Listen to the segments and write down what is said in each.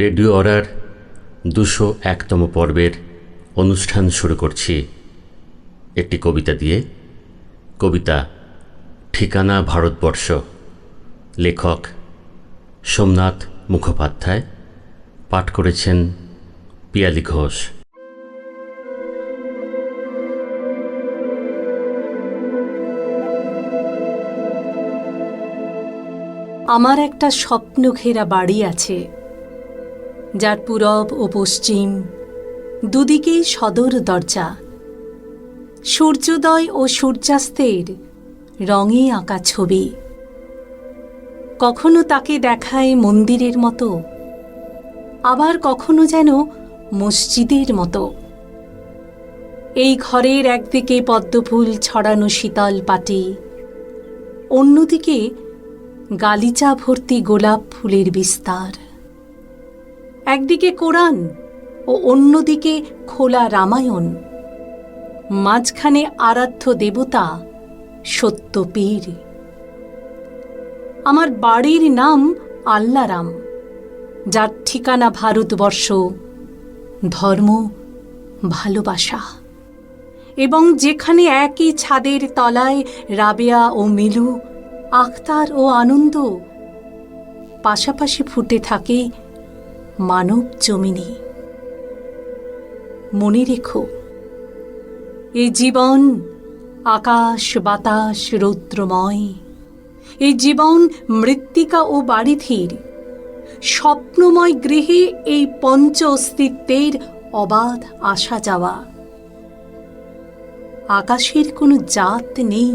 Radio অরার দুশো একতম পর্বের অনুষ্ঠান শুরু করছি। একটি কবিতা দিয়ে। কবিতা, ঠিকানা ভারতবর্ষ। লেখক, সোমনাথ মুখোপাধ্যায়। পাঠ করেছেন পিয়ালি ঘোষ। আমার একটা স্বপ্ন ঘেরা বাড়ি আছে। যার পূরব ও পশ্চিম দুদিকেই সদর দরজা। সূর্যোদয় ও সূর্যাস্তের রঙে আঁকা ছবি। কখনো তাকে দেখায় মন্দিরের মতো, আবার কখনো যেন মসজিদের মতো। এই ঘরের একদিকে পদ্মফুল ছড়ানো শীতল পাটি, অন্যদিকে গালিচা ভর্তি গোলাপ ফুলের বিস্তার। একদিকে কোরআন ও অন্যদিকে খোলা রামায়ণ। মাঝখানে আরাধ্য দেবতা সত্যপীর আমার বাড়ির নাম আল্লারাম, যার ঠিকানা ভারতবর্ষ, ধর্ম, ভালোবাসা। এবং যেখানে একই ছাদের তলায় রাবেয়া ও মিলু, আখতার ও আনন্দ, পাশাপাশি ফুটে থাকে মানব জমিনে। মনে রেখো, এই জীবন আকাশ, বাতাস, রৌদ্রময়, এই জীবন মৃত্তিকা ও বাড়িধির, স্বপ্নময় গৃহে এই পঞ্চ অস্তিত্বের অবাধ আসা যাওয়া। আকাশের কোনো জাত নেই,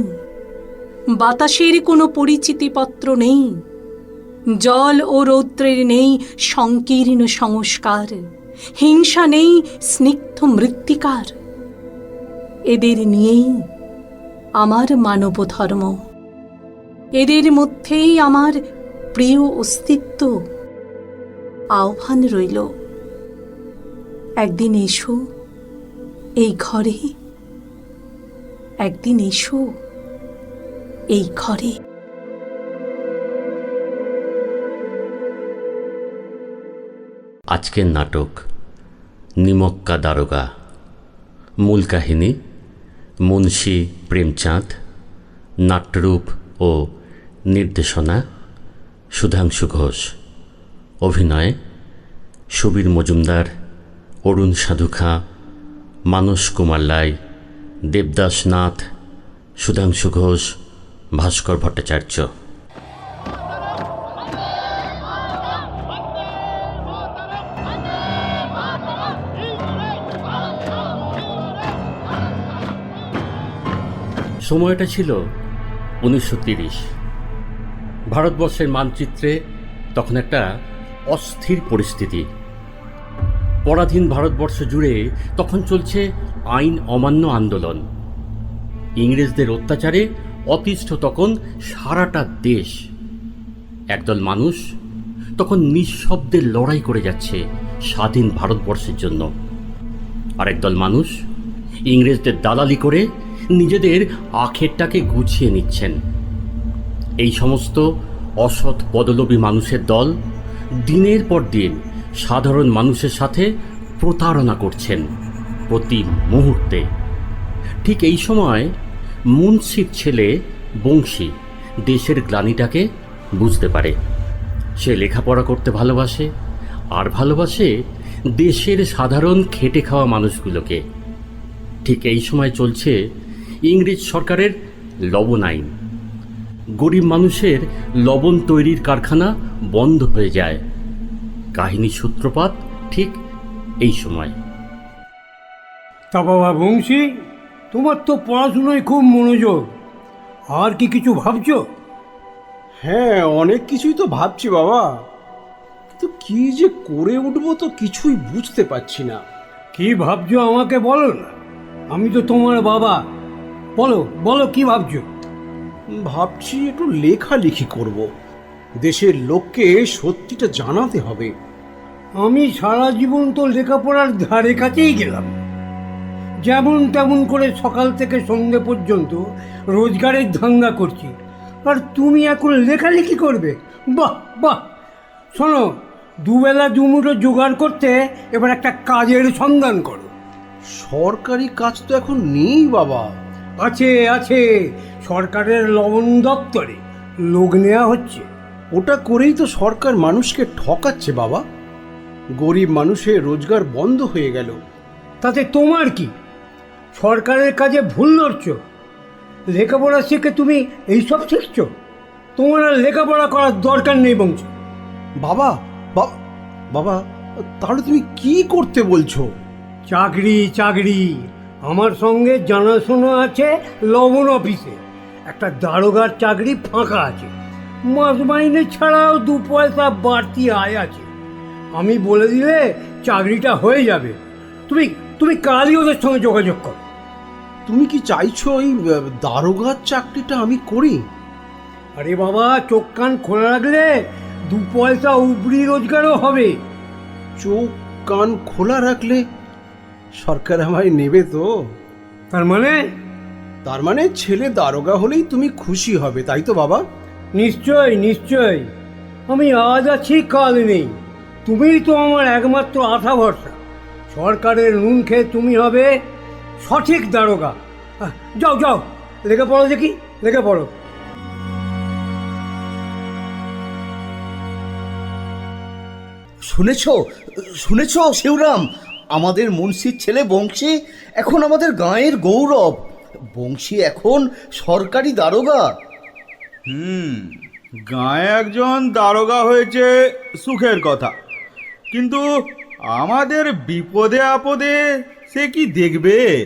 বাতাসের কোনো পরিচিতিপত্র নেই জল ও রৌদ্রের নেই সংকীর্ণ সংস্কার। হিংসা নেই স্নিগ্ধ মৃত্তিকার। এদের নিয়েই আমার মানব ধর্ম এদের মধ্যেই আমার প্রিয় অস্তিত্ব। আহ্বান রইল, একদিন এসো, এই ঘরে। একদিন এসো, এই ঘরে। আজকের নাটক নিমক্কা দারোগা। মূল কাহিনী, মুন্সী প্রেমচাঁদ, নাট্যরূপ ও নির্দেশনা, সুধাংশু ঘোষ। অভিনয়ে সুবীর মজুমদার, অরুণ সাধুখা মানস কুমার লাই, দেবদাস নাথ, সুধাংশু ঘোষ, ভাস্কর ভট্টাচার্য। সময়টা ছিল উনিশশো তিরিশ। ভারতবর্ষের মানচিত্রে তখন একটা অস্থির পরিস্থিতি। পরাধীন ভারতবর্ষ জুড়ে তখন চলছে আইন অমান্য আন্দোলন। ইংরেজদের অত্যাচারে অতিষ্ঠ তখন সারাটা দেশ। একদল মানুষ তখন নিঃশব্দে লড়াই করে যাচ্ছে স্বাধীন ভারতবর্ষের জন্য। আরেকদল মানুষ ইংরেজদের দালালি করে নিজেদের আখেরটাকে গুছিয়ে নিচ্ছেন। এই সমস্ত অসৎ পদলোভী মানুষের দল দিনের পর দিন সাধারণ মানুষের সাথে প্রতারণা করছেন প্রতি মুহূর্তে। ঠিক এই সময় মুন্সির ছেলে বংশী দেশের গ্লানিটাকে বুঝতে পারে। সে লেখাপড়া করতে ভালোবাসে আর ভালোবাসে দেশের সাধারণ খেটে খাওয়া মানুষগুলোকে। ঠিক এই সময় চলছে ইংরেজ সরকারের লবণ আইন। গরিব মানুষের লবণ তৈরির কারখানা বন্ধ হয়ে যায়। কাহিনী সূত্রপাত ঠিক এই সময়। তা বাবা বংশী তোমার তো পড়াশুনোয় খুব মনোযোগ। আর কি কিছু ভাবছ? হ্যাঁ অনেক কিছুই তো ভাবছি বাবা। কিন্তু কি যে করে উঠবো তো কিছুই বুঝতে পারছি না। কি ভাবছ আমাকে বলো না? আমি তো তোমার বাবা। বলো বলো কি ভাবছ? ভাবছি একটু লেখালেখি করব। দেশের লোককে সত্যিটা জানাতে হবে। আমি সারা জীবন তো লেখাপড়ার ধারে কাছেই গেলাম। যেমন তেমন করে সকাল থেকে সন্ধে পর্যন্ত রোজগারের ধান্দা করছি। আর তুমি এখন লেখালেখি করবে? বাহ বাহ! শোনো দুবেলা দুমুঠো জোগাড় করতে এবার একটা কাজের সন্ধান করো। সরকারি কাজ তো এখন নেই বাবা। আছে আছে। সরকারের লবণ দপ্তরে লোক নেওয়া হচ্ছে। ওটা করেই তো সরকার মানুষকে ঠকাচ্ছে, বাবা। গরিব মানুষের রোজগার বন্ধ হয়ে গেল। তাতে তোমার কি? সরকারের কাজে ভুল ধরছ? লেখাপড়া শিখে তুমি এইসব শিখছো? তোমার আর লেখাপড়া করার দরকার নেই, বংশ। বাবা বাবা বাবা, তাহলে তুমি কি করতে বলছো? চাকরি চাকরি। আমার সঙ্গে জানাশোনা আছে লবণ অফিসে। একটা দারোগার চাকরি ফাঁকা আছে। মাস মাইনে ছাড়াও দু পয়সা বাড়তি আয় আছে। আমি বলে দিলে চাকরিটা হয়ে যাবে। তুমি তুমি কালই ওদের সঙ্গে যোগাযোগ করো। তুমি কি চাইছো আহ, দারোগার চাকরিটা আমি করি? আরে বাবা চোখ কান খোলা রাখলে দু পয়সা উপরি রোজগারও হবে। চোখ কান খোলা রাখলে সরকার আমায় নেবে তো। তার মানে? তার মানে ছেলে দারোগা হলেই তুমি খুশি হবে তাই তো বাবা? নিশ্চয় নিশ্চয়। আমি আজ আছি কাল নেই। তুমিই তো আমার একমাত্র আশা ভরসা। সরকারের নুন খেয়ে তুমি হবে সঠিক দারোগা। যাও যাও। লেগে পড়ো দেখি লেগে পড়ো। শুনেছ? শুনেছ শিবরাম আমাদের মুন্সির ছেলে বংশী এখন আমাদের গাঁয়ের গৌরব। বংশী এখন সরকারি দারোগা। হুম গায়ে একজন দারোগা হয়েছে সুখের কথা। কিন্তু আমাদের বিপদে আপদে সে কি দেখবে?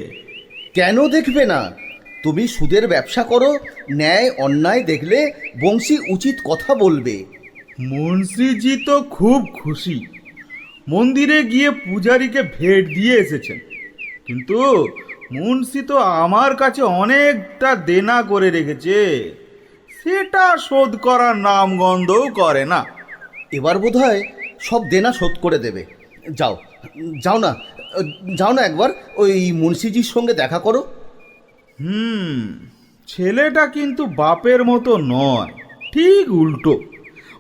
কেন দেখবে না? তুমি সুদের ব্যবসা করো ন্যায় অন্যায় দেখলে বংশী উচিত কথা বলবে। মুন্সিজি তো খুব খুশি। মন্দিরে গিয়ে পূজারীকে ভেট দিয়ে এসেছেন। কিন্তু মুন্সি তো আমার কাছে অনেকটা দেনা করে রেখেছে। সেটা শোধ করার নাম গন্ধও করে না। এবার বোধহয় সব দেনা শোধ করে দেবে। যাও যাও না যাও না একবার ওই মুন্সিজির সঙ্গে দেখা করো। হুম ছেলেটা কিন্তু বাপের মতো নয় ঠিক উল্টো।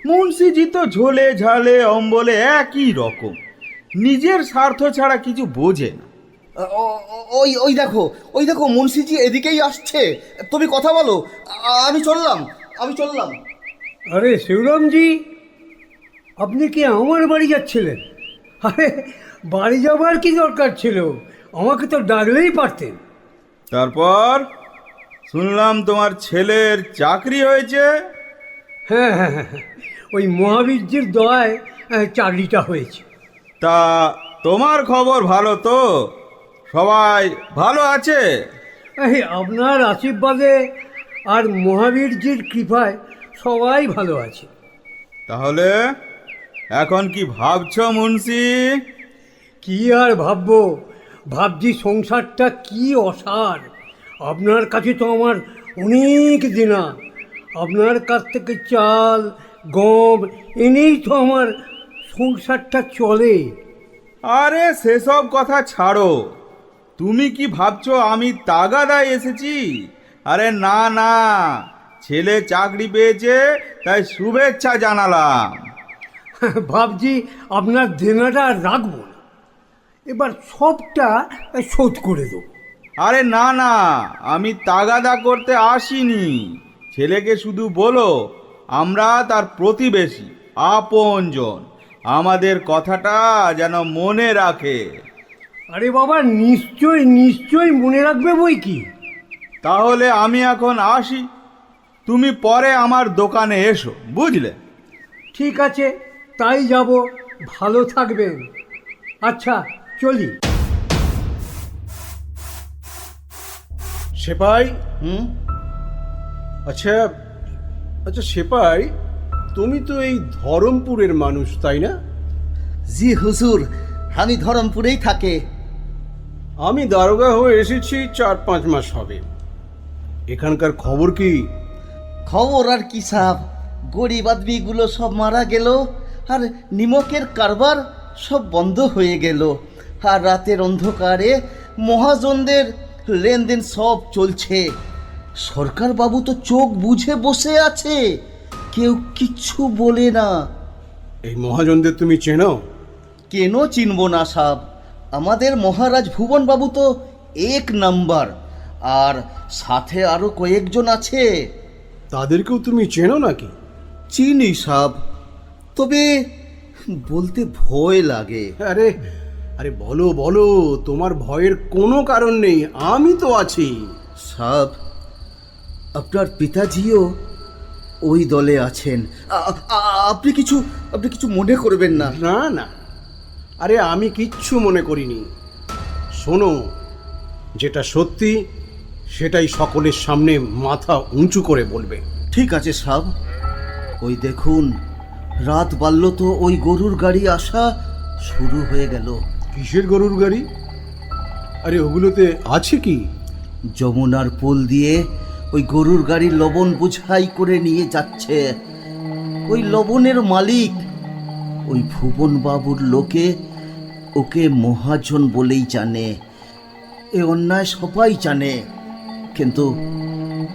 মুন্সিজি তো ঝোলে ঝালে অম্বলে একই রকম। নিজের স্বার্থ ছাড়া কিছু বোঝে না। ওই ওই দেখো ওই দেখো মুন্সিজি এদিকেই আসছে। তুমি কথা বলো আমি চললাম আমি চললাম। আরে শিবরামজি আপনি কি আমার বাড়ি যাচ্ছিলেন? আরে বাড়ি যাবার কি দরকার ছিল? আমাকে তো ডাকলেই পারতেন। তারপর? শুনলাম তোমার ছেলের চাকরি হয়েছে। হ্যাঁ হ্যাঁ হ্যাঁ হ্যাঁ। ওই মহাবীর্যের দয়ায় চাকরিটা হয়েছে। তা তোমার খবর ভালো তো? সবাই ভালো আছে? আপনার আশীর্বাদে আর মহাবীরজির কৃপায় সবাই ভালো আছে। তাহলে এখন কি ভাবছ মুন্সি? কি আর ভাববো? ভাবছি সংসারটা কি অসার। আপনার কাছে তো আমার অনেক দিনা। আপনার কাছ থেকে চাল গম এনেই তো আমার সংসারটা চলে। আরে সেসব কথা ছাড়ো। তুমি কি ভাবছ আমি তাগাদায় এসেছি? আরে না না। ছেলে চাকরি পেয়েছে তাই শুভেচ্ছা জানালাম। ভাবছি আপনার দেনাটা আর রাখব না। এবার সবটা শোধ করে দেবো। আরে না না। আমি তাগাদা করতে আসিনি। ছেলেকে শুধু বলো আমরা তার প্রতিবেশী আপনজন। আমাদের কথাটা যেন মনে রাখে। আরে বাবা নিশ্চয় নিশ্চয় মনে রাখবে বই কি? তাহলে আমি এখন আসি। তুমি পরে আমার দোকানে এসো বুঝলে? ঠিক আছে তাই যাব। ভালো থাকবেন আচ্ছা চলি। সেপাই হুম? আচ্ছা আচ্ছা সেপাই তুমি তো এই ধরমপুরের মানুষ তাই না? জি হুজুর আমি ধরমপুরেই থাকে। আমি দারোগা হয়ে এসেছি চার পাঁচ মাস হবে। এখানকার খবর কি? খবর আর কি সাহ গরিব আদমিগুলো সব মারা গেল আর নিমকের কারবার সব বন্ধ হয়ে গেল। আর রাতের অন্ধকারে মহাজনদের লেনদেন সব চলছে। সরকার বাবু তো চোখ বুঝে বসে আছে। কেউ কিচ্ছু বলে না। এই মহাজনদের তুমি চেনো? কেন চিনব না সাব? আমাদের মহারাজ ভুবনবাবু তো এক নাম্বার। আর সাথে আরও কয়েকজন আছে। তাদেরকেও তুমি চেনো নাকি? চিনি সাব। তবে বলতে ভয় লাগে। আরে আরে বলো বলো তোমার ভয়ের কোনো কারণ নেই। আমি তো আছি। সাব আপনার পিতাজিও ওই দলে আছেন। আপনি কিছু আপনি কিছু মনে করবেন না। না না। আরে আমি কিচ্ছু মনে করিনি। শোনো যেটা সত্যি সেটাই সকলের সামনে মাথা উঁচু করে বলবে। ঠিক আছে সাব। ওই দেখুন রাত বাড়ল তো ওই গরুর গাড়ি আসা শুরু হয়ে গেল। কিসের গরুর গাড়ি? আরে ওগুলোতে আছে কি? যমুনার পোল দিয়ে ওই গরুর গাড়ি লবণ বুঝাই করে নিয়ে যাচ্ছে। ওই লবণের মালিক ওই ভুবন বাবুর লোকে ওকে মহাজন বলেই জানে। এ অন্যায় সবাই জানে কিন্তু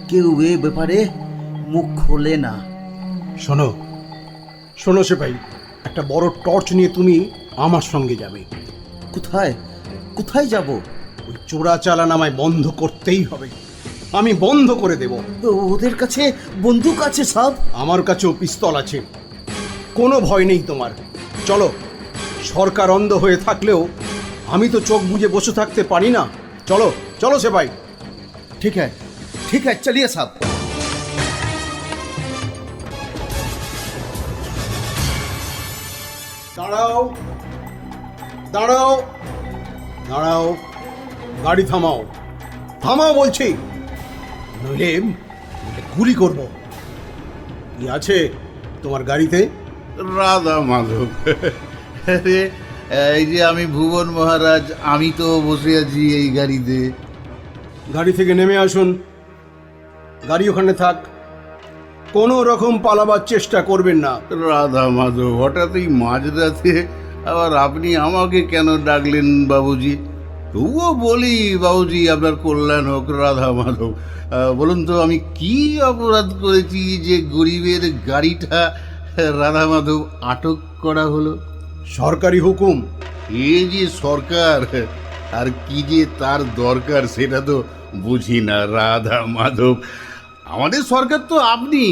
কেউ এ ব্যাপারে মুখ খোলে না। শোনো শোনো সে ভাই একটা বড় টর্চ নিয়ে তুমি আমার সঙ্গে যাবে। কোথায়? কোথায় যাব? ওই চোরা চালান আমায় বন্ধ করতেই হবে। আমি বন্ধ করে দেব। ওদের কাছে বন্দুক আছে সব? আমার কাছেও পিস্তল আছে। কোনো ভয় নেই তোমার। চলো সরকার অন্ধ হয়ে থাকলেও আমি তো চোখ বুজে বসে থাকতে পারি না। চলো চলো সে ভাই ঠিক আছে ঠিক আছে চলিয়ে সাহেব দাঁড়াও দাঁড়াও দাঁড়াও গাড়ি থামাও। থামাও বলছি। নইলে নইলে গুলি করব। কি আছে তোমার গাড়িতে? রাধা মাধব। আরে, এই যে আমি ভুবন মহারাজ আমি তো বসে আছি এই গাড়িতে। গাড়ি থেকে নেমে আসুন। গাড়ি ওখানে থাক। কোনো রকম পালাবার চেষ্টা করবেন না। রাধা মাধব হঠাৎই মাঝরাতে আবার আপনি আমাকে কেন ডাকলেন বাবুজি? তবুও বলি বাবুজি আপনার কল্যাণ হোক রাধা মাধব বলুন তো আমি কি অপরাধ করেছি যে গরিবের গাড়িটা রাধা মাধব আটক করা হলো? সরকারি হুকুম। এ যে সরকার আর কি যে তার দরকার সেটা তো বুঝি না রাধা মাধব। আমাদের সরকার তো আপনি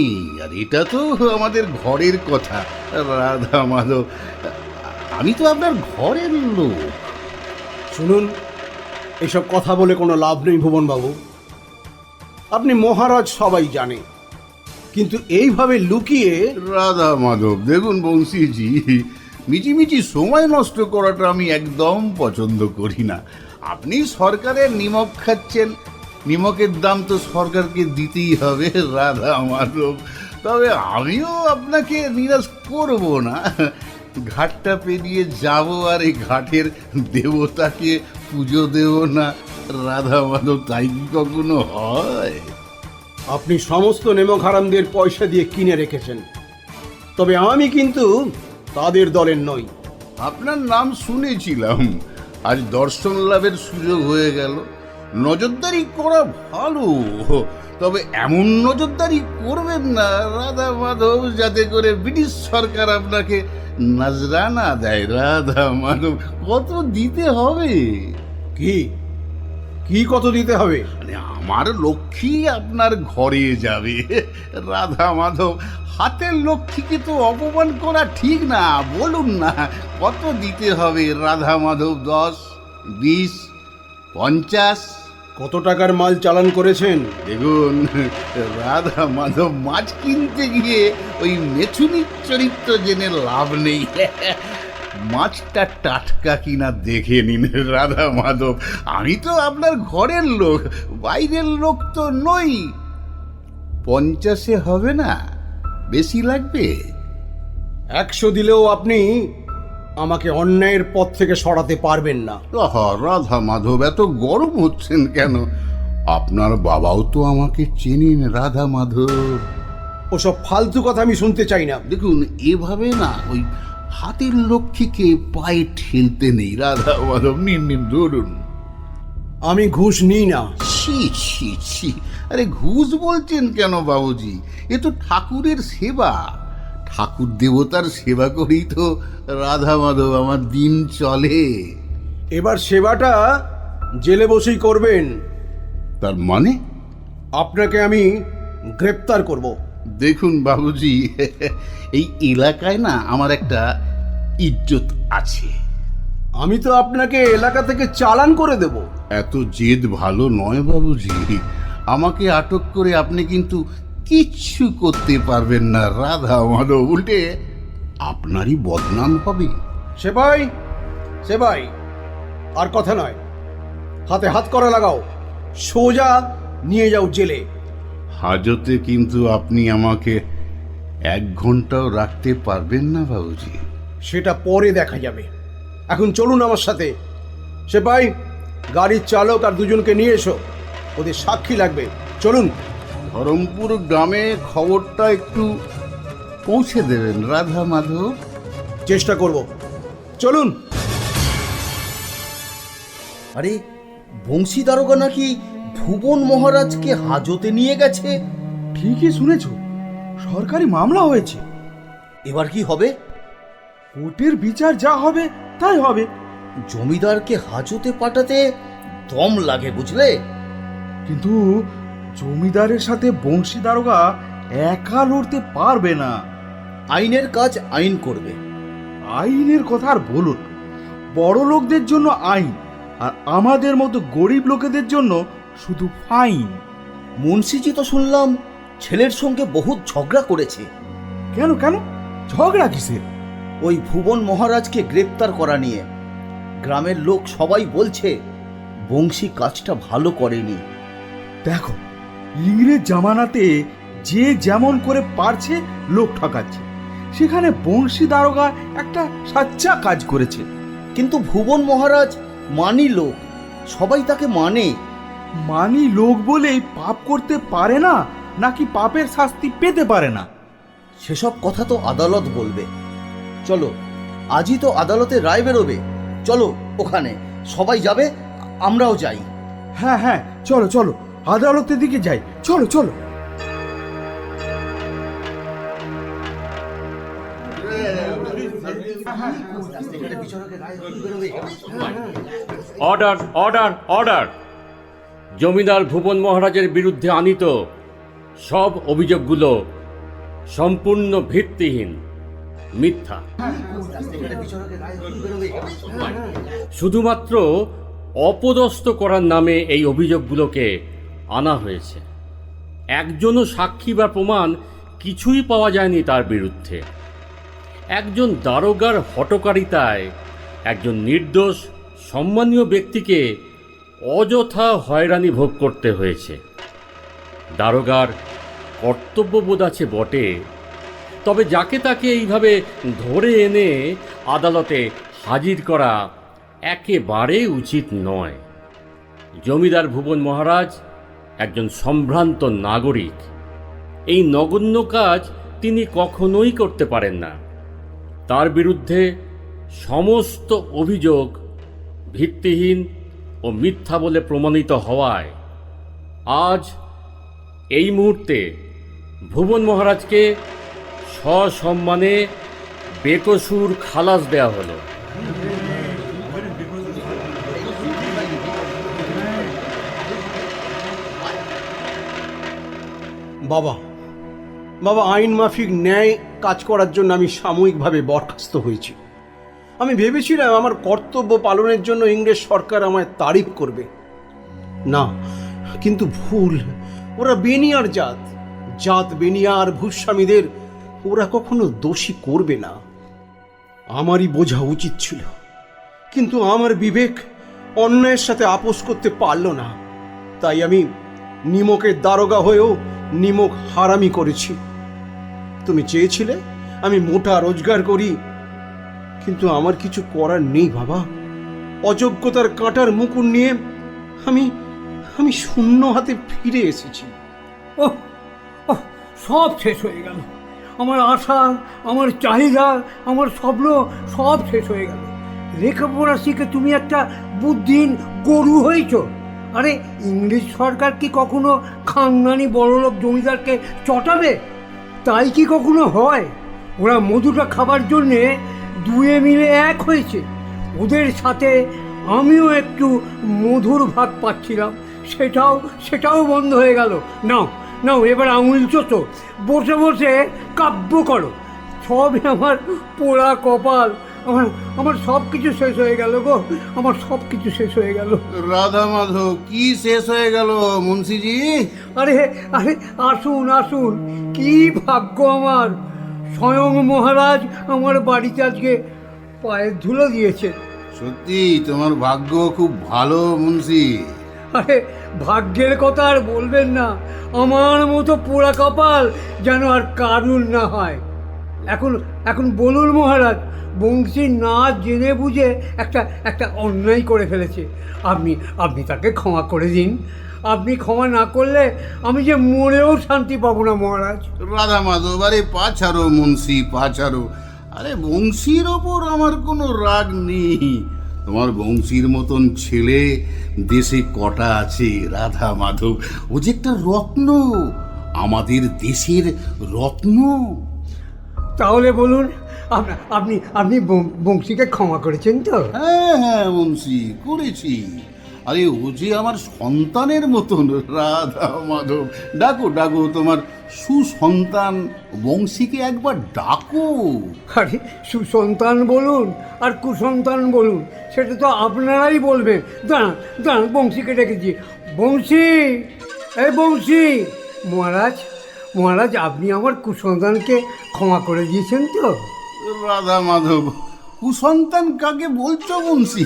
আর এটা তো আমাদের ঘরের কথা রাধা মাধব। আমি তো আপনার ঘরের লোক। শুনুন, এসব কথা বলে কোনো লাভ নেই ভুবনবাবু। আপনি মহারাজ সবাই জানে কিন্তু এইভাবে লুকিয়ে রাধা মাধব, দেখুন বংশীজি, মিটিমিটি সময় নষ্ট করাটা আমি একদম পছন্দ করি না। আপনি সরকারের নিমক খাচ্ছেন, নিমকের দাম তো সরকারকে দিতেই হবে, রাধা মাধব। তবে আমিও আপনাকে নিরাশ করব না। ঘাটটা পেরিয়ে যাব আর এই ঘাটের দেবতাকে পুজো দেব না। রাধা মাধব তাই কি কখনো হয়? আপনি সমস্ত নেমক হারামদের পয়সা দিয়ে কিনে রেখেছেন। তবে আমি কিন্তু তাদের দলের নই। আপনার নাম শুনেছিলাম। আজ দর্শন লাভের সুযোগ হয়ে গেল। নজরদারি করা ভালো। তবে এমন নজরদারি করবেন না রাধা মাধব যাতে করে ব্রিটিশ সরকার আপনাকে নাজরানা দেয়। রাধা মাধব কত দিতে হবে? কি? কি কত দিতে হবে? মানে আমার লক্ষ্মী আপনার ঘরে যাবে। রাধা মাধব হাতের লক্ষ্মীকে তো অপমান করা ঠিক না। বলুন না কত দিতে হবে? রাধা মাধব দশ বিশ পঞ্চাশ কত টাকার মাল চালান করেছেন? দেখুন রাধা মাধব মাছ কিনতে গিয়ে ওই মেছুনির চরিত্র জেনে লাভ নেই। মাছটা টাটকা কিনা দেখে নিন রাধা মাধব। আমি তো আপনার ঘরের লোক বাইরের লোক তো নই। পঞ্চাশে হবে না বেশি লাগবে? একশো দিলেও আপনি আমাকে অন্যায়ের পথ থেকে সরাতে পারবেন না। রাধা মাধব এত গরম হচ্ছেন কেন? আপনার বাবাও তো আমাকে চেনেন রাধা মাধব। ওসব ফালতু কথা আমি শুনতে চাই না। দেখুন এভাবে না ওই হাতের লক্ষ্মীকে পায়ে ঠেলতে নেই রাধা মাধব। নিন নিন ধরুন। আমি ঘুষ নিই না। ছি ছি ছি। আরে ঘুষ বলছেন কেন বাবুজি? এ তো ঠাকুরের সেবা। ঠাকুর দেবতার সেবা করেই তো রাধা মাধব আমার দিন চলে। এবার সেবাটা জেলে বসেই করবেন। তার মানে? আপনাকে আমি গ্রেপ্তার করব। দেখুন বাবুজি এই এলাকায় না আমার একটা ইজ্জত আছে। আমি তো আপনাকে এলাকা থেকে চালান করে দেব। এত জেদ ভালো নয় বাবুজি। আমাকে আটক করে আপনি কিন্তু কিচ্ছু করতে পারবেন না রাধা মাধব উল্টে আপনারই বদনাম হবে। সেবাই সেবাই আর কথা নয়। হাতে হাত করা লাগাও সোজা নিয়ে যাও জেলে। হাজতে কিন্তু আপনি আমাকে এক ঘন্টাও রাখতে পারবেন না বাবুজি। সেটা পরে দেখা যাবে। এখন চলুন আমার সাথে। সেপাই গাড়ির চালক আর দুজনকে নিয়ে এসো। ওদের সাক্ষী লাগবে। চলুন। ধরমপুর গ্রামে খবরটা একটু পৌঁছে দেবেন রাধা মাধব। চেষ্টা করব। চলুন। আরে বংশী দারোগা নাকি ভুবন মহারাজকে হাজতে নিয়ে গেছে? ঠিকই শুনেছ সরকারি মামলা হয়েছে। এবার কি হবে? কোর্টের বিচার যা হবে তাই হবে। জমিদারকে হাজতে পাঠাতে দম লাগে বুঝলে? কিন্তু জমিদারের সাথে বংশী দারোগা একা লড়তে পারবে না। আইনের কাজ আইন করবে। আইনের কথা আর বলুন। বড় লোকদের জন্য আইন আর আমাদের মতো গরিব লোকেদের জন্য শুধু ফাইন। মুন্সিজি তো শুনলাম ছেলের সঙ্গে বহুত ঝগড়া করেছে। কেন কেন? ঝগড়া কিসের? ওই ভুবন মহারাজকে গ্রেপ্তার করা নিয়ে। গ্রামের লোক সবাই বলছে বংশী কাজটা ভালো করেনি। দেখো ইংরেজ জামানাতে যে যেমন করে পারছে, লোক ঠকাচ্ছে। সেখানে বংশী দারোগা একটা সাচ্চা কাজ করেছে। কিন্তু ভুবন মহারাজ মানি লোক, সবাই তাকে মানে। মানি লোক বলেই পাপ করতে পারে না, নাকি পাপের শাস্তি পেতে পারে না? সেসব কথা তো আদালত বলবে। চলো, আজই তো আদালতে রায় বেরোবে। চলো, ওখানে। সবাই যাবে, আমরাও যাই। হ্যাঁ হ্যাঁ চলো চলো। আদালতের দিকে যাই। চলো চলো। অর্ডার অর্ডার অর্ডার জমিদার ভুবন মহারাজের বিরুদ্ধে আনিত সব অভিযোগগুলো সম্পূর্ণ ভিত্তিহীন। মিথ্যা। শুধুমাত্র অপদস্থ করার নামে এই অভিযোগগুলোকে আনা হয়েছে। একজনও সাক্ষী বা প্রমাণ কিছুই পাওয়া যায়নি তার বিরুদ্ধে। একজন দারোগার হটকারিতায় একজন নির্দোষ, সম্মানীয় ব্যক্তিকে অযথা হয়রানি ভোগ করতে হয়েছে। দারোগার কর্তব্যবোধ আছে বটে, তবে যাকে তাকে এইভাবে ধরে এনে আদালতে হাজির করা একেবারে উচিত নয়। জমিদার ভুবন মহারাজ একজন সম্ভ্রান্ত নাগরিক। এই নগণ্য কাজ তিনি কখনোই করতে পারেন না। তার বিরুদ্ধে সমস্ত অভিযোগ ভিত্তিহীন ও মিথ্যা বলে প্রমাণিত হওয়ায় আজ এই মুহূর্তে ভুবন মহারাজকে সসম্মানে বেকসুর খালাস দেয়া হলো। বাবা বাবা, আইন মাফিক ন্যায় কাজ করার জন্য আমি সাময়িকভাবে বরখাস্ত হয়েছি। আমি ভেবেছিলাম আমার কর্তব্য পালনের জন্য ইংরেজ সরকার আমায় তারিফ করবে। না, কিন্তু ভুল। ওরা বেনিয়ার জাত। জাত বেনিয়ার ভূস্বামীদের ওরা কখনো দোষী করবে না। আমারই বোঝা উচিত ছিল। কিন্তু আমার বিবেক অন্যায়ের সাথে আপোষ করতে পারল না। তাই আমি নিমকের দারোগা হয়েও নিমক হারামি করেছি। তুমি চেয়েছিলে আমি মোটা রোজগার করি, কিন্তু আমার কিছু করার নেই বাবা। অযোগ্যতার কাঁটার মুকুট নিয়ে আমি আমি শূন্য হাতে ফিরে এসেছি। ও সব শেষ হয়ে গেল। আমার আশা, আমার চাহিদা, আমার স্বপ্ন সব শেষ হয়ে গেল। লেখাপড়া শিখে তুমি একটা বুদ্ধিহীন গরু হয়েছ। আরে ইংরেজ সরকার কি কখনো খানদানি বড়লোক জমিদারকে চটাবে? তাই কি কখনো হয়? ওরা মধুটা খাবার জন্যে দুয়ে মিলে এক হয়েছে। ওদের সাথে আমিও একটু মধুর ভাগ পাচ্ছিলাম। সেটাও সেটাও বন্ধ হয়ে গেল। নাও নাও, এবার আঙুল চোতো বসে বসে কাব্য করো। সবই আমার পোড়া কপাল। আমার আমার সব কিছু শেষ হয়ে গেল গো। আমার সব কিছু শেষ হয়ে গেল। রাধা মাধব কি শেষ হয়ে গেল মুন্সিজি? আরে আরে আসুন আসুন। কি ভাগ্য আমার। স্বয়ং মহারাজ আমার বাড়িতে আজকে পায়ের ধুলো দিয়েছে। সত্যি তোমার ভাগ্য খুব ভালো মুন্সি। আরে ভাগ্যের কথা আর বলবেন না। আমার মতো পোড়া কপাল যেন আর কারুর না হয়। এখন এখন বলুন মহারাজ বংশী না জেনে বুঝে একটা একটা অন্যায় করে ফেলেছে। আপনি আপনি তাকে ক্ষমা করে দিন। আপনি ক্ষমা না করলে আমি যে মরেও শান্তি পাবো না মহারাজ। রাধা মাধব আরে পা ছাড়ো মুন্সি পা ছাড়ো। আরে বংশীর ওপর আমার কোনো রাগ নেই। তোমার বংশীর মতন ছেলে দেশে কটা আছে রাধা মাধব? ও যে একটা রত্ন। আমাদের দেশের রত্ন। তাহলে বলুন আপনা- আপনি বংশীকে ক্ষমা করেছেন তো? হ্যাঁ হ্যাঁ বংশী করেছি। আরে ও যে আমার সন্তানের মতন রাধা মাধব। ডাকো ডাকো তোমার সুসন্তান বংশীকে একবার ডাকো। আরে সুসন্তান বলুন আর কুসন্তান বলুন সেটা তো আপনারাই বলবেন। দাঁড়ান দাঁড়ান বংশীকে ডেকেছি। বংশী এ বংশী! মহারাজ মহারাজ আপনি আমার কুসন্তানকে ক্ষমা করে দিয়েছেন তো? রাধা মাধব, কুসন্তান কাকে বলছো বংশী?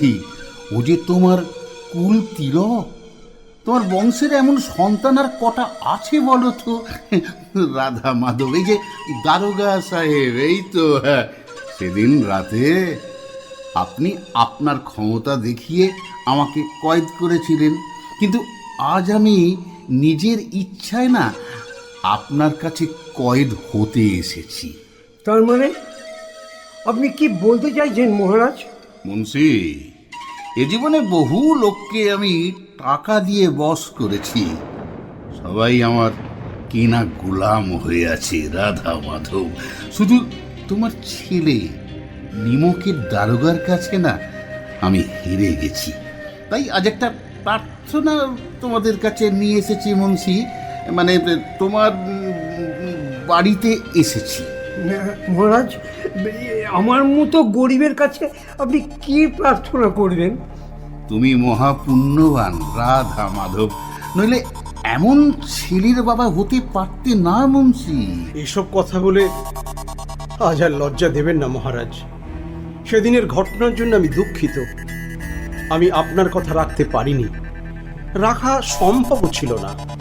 ও যে তোমার কুল তিলক, তোমার বংশের এমন সন্তান আর কটা আছে বলো তো? রাধা মাধব, এই যে দারোগা সাহেব, এই তো হ্যাঁ সেদিন রাতে আপনি আপনার ক্ষমতা দেখিয়ে আমাকে কয়েদ করেছিলেন। কিন্তু আজ আমি নিজের ইচ্ছায় না আপনার কাছে কয়েদ হতে এসেছি। তার মানে? আপনি কি বলতে চাইছেন, মহারাজ? মুন্সি, এ জীবনে বহু লোককে আমি টাকা দিয়ে বস করেছি। সবাই আমার কিনা গোলাম হয়ে আছে, রাধা মাধব। শুধু তোমার ছেলে নিমকের দারোগার কাছে না, আমি হেরে গেছি। তাই আজ একটা প্রার্থনা তোমাদের কাছে নিয়ে এসেছি, মুন্সি। মানে তোমার বাড়িতে এসেছি। মহারাজ আমার মতো গরিবের কাছে আপনি কি প্রার্থনা করবেন? তুমি মহাপুণ্যবান রাধা মাধব নইলে এমন ছেলের বাবা হতে পারতে না মুন্সি। এসব কথা বলে আজ আর লজ্জা দেবেন না মহারাজ। সেদিনের ঘটনার জন্য আমি দুঃখিত। আমি আপনার কথা রাখতে পারিনি। রাখা সম্ভব ছিল না।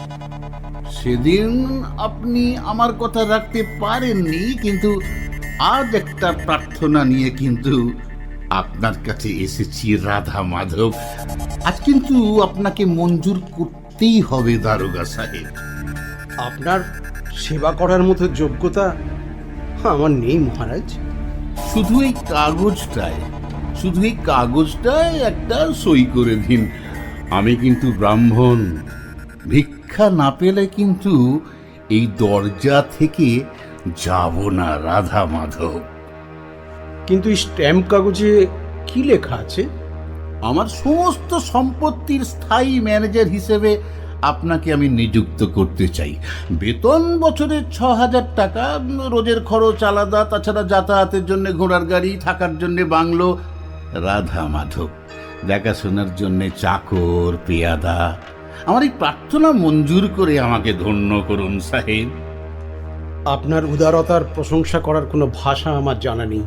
সেদিন আপনি আমার কথা রাখতে পারেননি কিন্তু আজ একটা প্রার্থনা নিয়ে কিন্তু আপনার কাছে এসেছি রাধা মাধব। আজ কিন্তু আপনাকে মঞ্জুর করতেই হবে দারোগা সাহেব। আপনার সেবা করার মতো যোগ্যতা আমার নেই মহারাজ। শুধু এই কাগজটায় শুধু এই কাগজটায় একটা সই করে দিন। আমি কিন্তু ব্রাহ্মণ ভিক্ষা না পেলে কিন্তু এই দরজা থেকে যাব না রাধা মাধব। কিন্তু স্ট্যাম্প কাগজে কি লেখা আছে? আমার সমস্ত সম্পত্তির স্থায়ী ম্যানেজার হিসেবে আপনাকে আমি নিযুক্ত করতে চাই। বেতন বছরে ছ হাজার টাকা রোজের খরচ আলাদা তাছাড়া যাতায়াতের জন্য ঘোড়ার গাড়ি থাকার জন্য বাংলো। রাধা মাধব দেখাশোনার জন্য চাকর পেয়াদা। আমার এই প্রার্থনা মঞ্জুর করে আমাকে ধন্য করুন সাহেব। আপনার উদারতার প্রশংসা করার কোনো ভাষা আমার জানা নেই।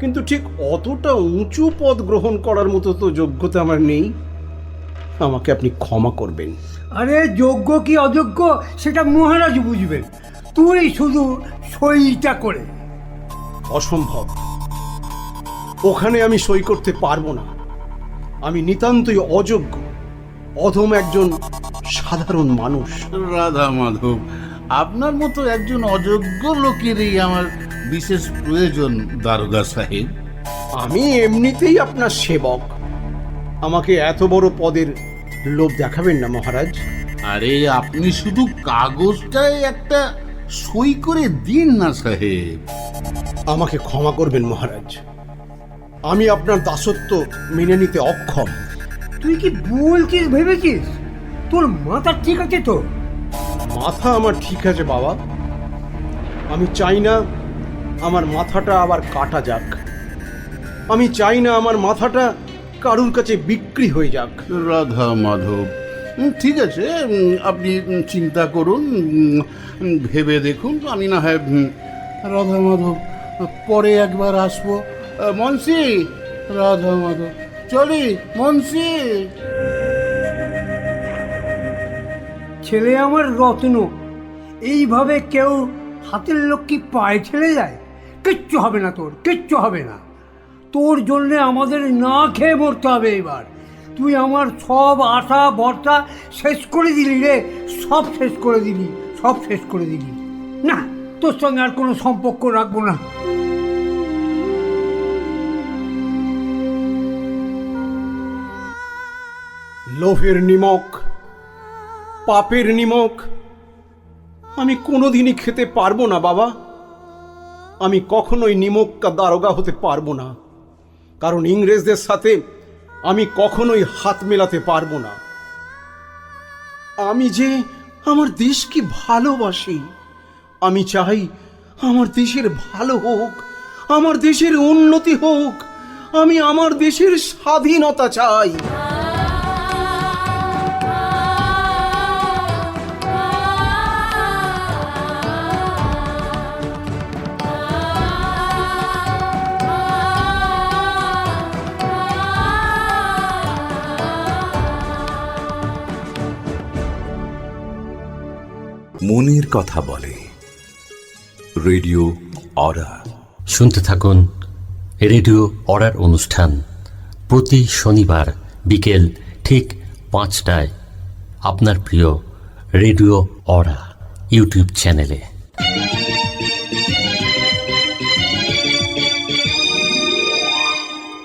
কিন্তু ঠিক অতটা উঁচু পদ গ্রহণ করার মতো তো যোগ্যতা আমার নেই। আমাকে আপনি ক্ষমা করবেন। আরে যোগ্য কি অযোগ্য? সেটা মহারাজ বুঝবেন। তুই শুধু সইটা করে। অসম্ভব। ওখানে আমি সই করতে পারব না। আমি নিতান্তই অযোগ্য। অধম একজন সাধারণ মানুষ। রাধা মাধব আপনার মতো একজন অযোগ্য লোকেরই আমার বিশেষ প্রয়োজন দারোগা সাহেব। আমি এমনিতেই আপনার সেবক। আমাকে এত বড় পদের লোভ দেখাবেন না মহারাজ। আরে আপনি শুধু কাগজটায় একটা সই করে দিন না সাহেব। আমাকে ক্ষমা করবেন মহারাজ। আমি আপনার দাসত্ব মেনে নিতে অক্ষম। তুই কি বলছিস ভেবেছিস? তোর মাথা ঠিক আছে তো? মাথা আমার ঠিক আছে বাবা। আমি চাই না আমার মাথাটা আবার কাটা যাক। আমি চাই না আমার মাথাটা কারুর কাছে বিক্রি হয়ে যাক। রাধা মাধব ঠিক আছে আপনি চিন্তা করুন ভেবে দেখুন। আমি না হয় রাধা মাধব পরে একবার আসব। মনসি রাধা মাধব। চলি, মনসি। ছেলে আমার রত্ন, এইভাবে কেউ হাতের লোক কি পায়ে ছেড়ে যায়? কিচ্ছু হবে না তোর, কিচ্ছু হবে না। তোর জন্যে আমাদের না খেয়ে মরতে হবে এবার। তুই আমার সব আশা, ভরসা শেষ করে দিলি রে, সব শেষ করে দিলি, সব শেষ করে দিলি। না, তোর সঙ্গে আর কোনো সম্পর্ক রাখব না। লোভের নিমক, পাপের নিমক। আমি কোনোদিনই খেতে পারব না, বাবা। আমি কখনোই নিমক্কা দারোগা হতে পারব না। কারণ ইংরেজদের সাথে আমি কখনোই হাত মেলাতে পারব না। আমি যে আমার দেশকে ভালোবাসি, আমি চাই আমার দেশের ভালো হোক, আমার দেশের উন্নতি হোক, আমি আমার দেশের স্বাধীনতা চাই। মনের কথা বলে। Radio aura. শুনতে থাকুন রেডিও অর্ডার অনুষ্ঠান প্রতি শনিবার বিকেল ঠিক পাঁচটায়। আপনার প্রিয় রেডিও অরা ইউটিউব চ্যানেলে।